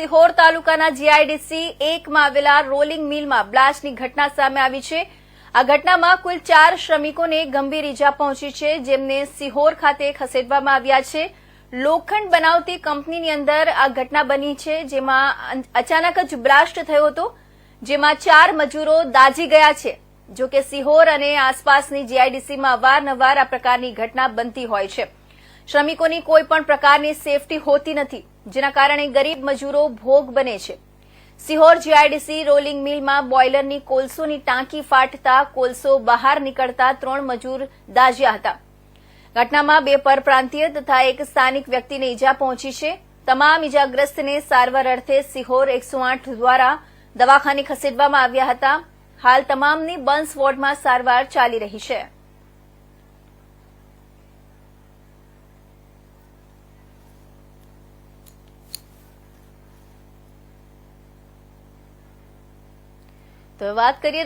સિહોર તાલુકાના જીઆઈડીસી એકમાં આવેલા રોલિંગ મિલમાં બ્લાસ્ટની ઘટના સામે આવી છે. આ ઘટનામાં કુલ ચાર શ્રમિકોને ગંભીર ઇજા પહોંચી છે, જેમને સિહોર ખાતે ખસેડવામાં આવ્યા છે. લોખંડ બનાવતી કંપનીની અંદર આ ઘટના બની છે, જેમાં અચાનક જ બ્લાસ્ટ થયો હતો, જેમાં ચાર મજૂરો દાઝી ગયા છે. જો કે સિહોર અને આસપાસની જીઆઈડીસીમાં અવારનવાર આ પ્રકારની ઘટના બનતી હોય છે. શ્રમિકોની કોઈ પણ પ્રકારની સેફટી હોતી નથી. જેના કારણે ગરીબ મજૂરો ભોગ બને છે. સિહોર જીઆઈડીસી રોલિંગ મિલમાં બોઇલરની કોલસોની ટાંકી ફાટતા કોલસો બહાર નીકળતા ત્રણ મજૂર દાઝ્યા હતા. ઘટનામાં બે પરપ્રાંતીય તથા એક સ્થાનિક વ્યક્તિને ઇજા પહોંચી છે. તમામ ઈજાગ્રસ્તને સારવાર અર્થે સિહોર એકસો દ્વારા દવાખાને ખસેડવામાં આવ્યા હતા. હાલ તમામની બન્સ વોર્ડમાં સારવાર ચાલી રહી છે. તો વાત કરીએ